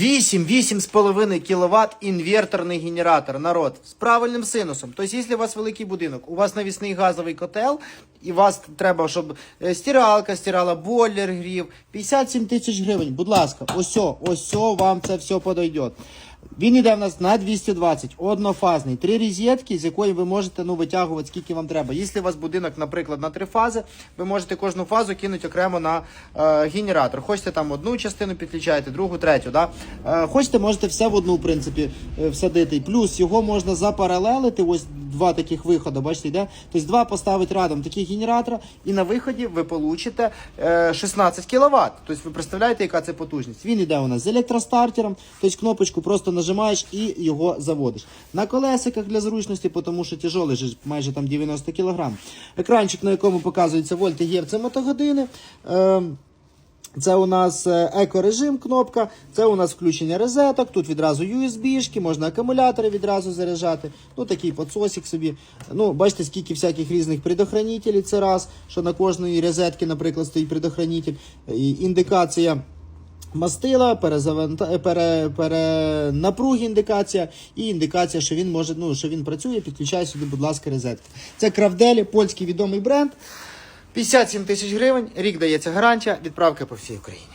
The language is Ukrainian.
8, 8,5 кВт інверторний генератор, народ, з правильним синусом. Тобто, якщо у вас великий будинок, у вас навісний газовий котел, і вас треба, щоб е, стиралка стирала, бойлер грів, 57 тисяч гривень, будь ласка, ось, ось вам це все подойде. Він йде в нас на 220, однофазний, три розетки, з якої ви можете ну, витягувати скільки вам треба. Якщо у вас будинок, наприклад, на три фази, ви можете кожну фазу кинути окремо на е, генератор. Хочете там одну частину підключаєте, другу, третю. Да? Е, хочете, можете все в одну, в принципі, е, всадити. Плюс його можна запаралелити. Ось два таких виходи, бачите, йде. Тобто два поставити рядом таких генератора, і на виході ви получите е, 16 кВт. Тобто ви представляєте, яка це потужність. Він йде у нас з електростартером, тобто кнопочку просто нажимаєш і його заводиш. На колесиках для зручності, тому що тяжолий же майже там 90 кг. Екранчик, на якому показується вольти, це мотогодини. Це у нас е, екорежим кнопка, це у нас включення розеток, тут відразу USB-шки, можна акумулятори відразу заряджати. Ну такий подсосик собі. Ну, бачите, скільки всяких різних предохранителів це раз, що на кожної розетки, наприклад, стоїть предохранитель. І індикація мастила, перезаванта... пере... перенапруг індикація і індикація, що він може, ну, що він працює, підключай сюди, будь ласка, розетки. Це Кравделі, польський відомий бренд. 57 тисяч гривень, рік дається гарантія, відправка по всій Україні.